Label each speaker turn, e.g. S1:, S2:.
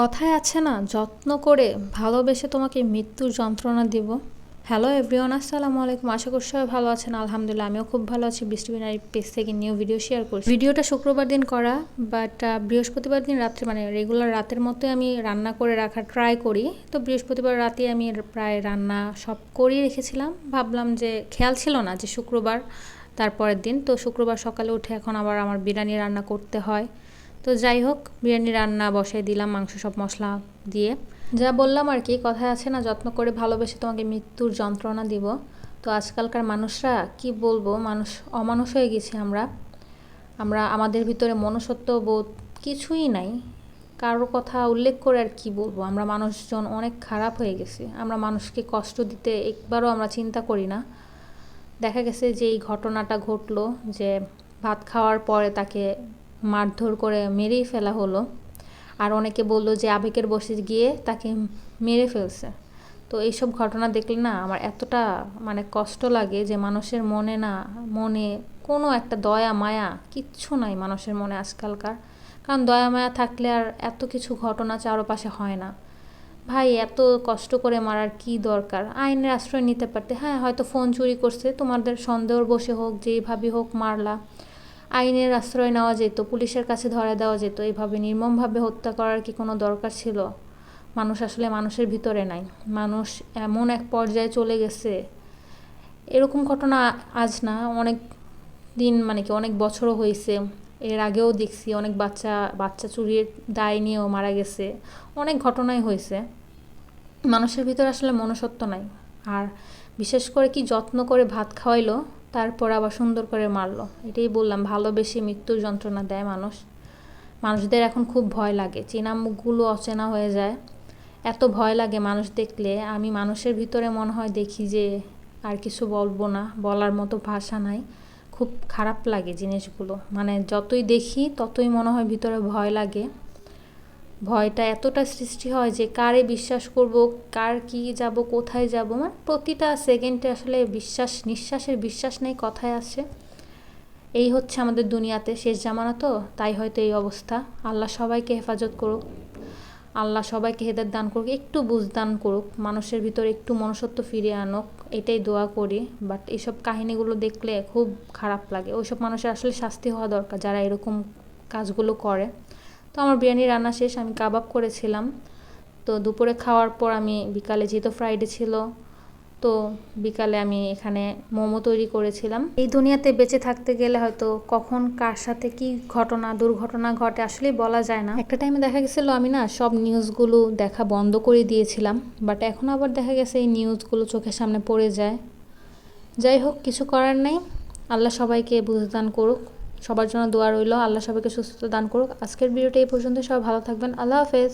S1: কথায় আছে না, যত্ন করে ভালোবেসে তোমাকে মৃত্যুর যন্ত্রণা দিব। হ্যালো এভরিওয়ান আসসালামু আলাইকুম। আশা করি সবাই ভালো আছেন। আলহামদুলিল্লাহ, আমিও খুব ভালো আছি। বিনারি পেজ থেকে নিউ ভিডিও শেয়ার করছি। ভিডিওটা শুক্রবার দিন করা বাট বৃহস্পতিবার দিন রাত্রে মানে রেগুলার রাতের মতোই আমি রান্না করে রাখার ট্রাই করি। তো বৃহস্পতিবার রাতে আমি প্রায় রান্না সব করেই রেখেছিলাম। ভাবলাম যে, খেয়াল ছিল না যে শুক্রবার, তারপরের দিন। তো শুক্রবার সকালে উঠে এখন আবার আমার বিরিয়ানি রান্না করতে হয়। তো যাই হোক, বিরিয়ানি রান্না বসাই দিলাম, মাংস সব মশলা দিয়ে। যা বললাম আর কি, কথায় আছে না, যত্ন করে ভালোবেসে তোমাকে মৃত্যুর যন্ত্রণা দিব। তো আজকালকার মানুষরা কি বলব, মানুষ অমানুষ হয়ে গেছি আমরা। আমরা আমাদের ভিতরে মনুষ্যত্ব বোধ কিছুই নাই। কারোর কথা উল্লেখ করে আর কি বলব, আমরা মানুষজন অনেক খারাপ হয়ে গেছি। আমরা মানুষকে কষ্ট দিতে একবারও আমরা চিন্তা করি না। দেখা গেছে যে এই ঘটনাটা ঘটলো যে ভাত খাওয়ার পরে তাকে মারধর করে মেরেই ফেলা হলো। আর অনেকে বলল যে আবেগের বসে গিয়ে তাকে মেরে ফেলছে। তো এইসব ঘটনা দেখলে না আমার এতটা মানে কষ্ট লাগে যে মানুষের মনে না, মনে কোনো একটা দয়া, মায়া কিচ্ছু নাই মানুষের মনে আজকালকার। কারণ দয়া, মায়া থাকলে আর এত কিছু ঘটনা চারপাশে হয় না। ভাই, এত কষ্ট করে মারার কি দরকার? আইনের আশ্রয় নিতে পারতে। হ্যাঁ হয়তো ফোন চুরি করছে, তোমাদের সন্দেহর বসে হোক যেইভাবে হোক মারলা। আইনের আশ্রয় নেওয়া যেত, পুলিশের কাছে ধরে দেওয়া যেত এইভাবে নির্মমভাবে হত্যা করার কি কোনো দরকার ছিল? মানুষ আসলে মানুষের ভিতরে নাই। মানুষ এমন এক পর্যায়ে চলে গেছে। এরকম ঘটনা আজ না, অনেক দিন মানে কি অনেক বছরও হয়েছে। এর আগেও দেখছি অনেক বাচ্চা বাচ্চা চুরির দায় নিয়েও মারা গেছে। অনেক ঘটনাই হয়েছে। মানুষের ভিতরে আসলে মনুষ্যত্ব নাই। আর বিশেষ করে কি যত্ন করে ভাত খাওয়াইলো তারপর আবার সুন্দর করে মারলো। এটাই বললাম, ভালোবেসে মৃত্যুর যন্ত্রণা দেয় মানুষ। মানুষদের এখন খুব ভয় লাগে। চেনা মুখগুলো অচেনা হয়ে যায়। এত ভয় লাগে মানুষ দেখলে। আমি মানুষের ভিতরে মনে হয় দেখি যে আর কিছু বলব না। বলার মতো ভাষা নাই। খুব খারাপ লাগে জিনিসগুলো। মানে যতই দেখি, ততই মনে হয় ভিতরে ভয় লাগে। ভয়টা এতটা সৃষ্টি হয় যে কারে বিশ্বাস করব, কার কি যাব, কোথায় যাব? মানে প্রতিটা সেকেন্ডে আসলে বিশ্বাস, নিঃশ্বাসের বিশ্বাস নেই, কথায় আসে। এই হচ্ছে আমাদের দুনিয়াতে শেষ জামানা তো, তাই হয়তো এই অবস্থা। আল্লাহ সবাইকে হেফাজত করুক। আল্লাহ সবাইকে হেদার দান করুক, একটু বুঝদান করুক, মানুষের ভিতরে একটু মনুষ্যত্ব ফিরিয়ে আনুক, এটাই দোয়া করি। বাট এইসব কাহিনীগুলো দেখলে খুব খারাপ লাগে। ওইসব মানুষের আসলে শাস্তি হওয়া দরকার যারা এরকম কাজগুলো করে। তো আমার বিরিয়ানি রান্না শেষ, আমি কাবাব করেছিলাম। তো দুপুরে খাওয়ার পর আমি বিকালে, যেহেতু ফ্রাইডে ছিল, তো বিকালে আমি এখানে মোমো তৈরি করেছিলাম। এই দুনিয়াতে বেঁচে থাকতে গেলে হয়তো কখন, কার সাথে কি ঘটনা, দুর্ঘটনা ঘটে আসলে বলা যায় না। একটা টাইমে দেখা গেছিল আমি না সব নিউজগুলো দেখা বন্ধ করে দিয়েছিলাম বাট এখন আবার দেখা গেছে এই নিউজগুলো চোখের সামনে পড়ে যায়। যাই হোক, কিছু করার নেই। আল্লাহ সবাইকে বুঝদান করুক। সবার জন্য দোয়া রইল। আল্লাহ সবাইকে সুস্থতা দান করুক। আজকের ভিডিওটা এই পর্যন্ত সবাই ভালো থাকবেন। আল্লাহ হাফেজ।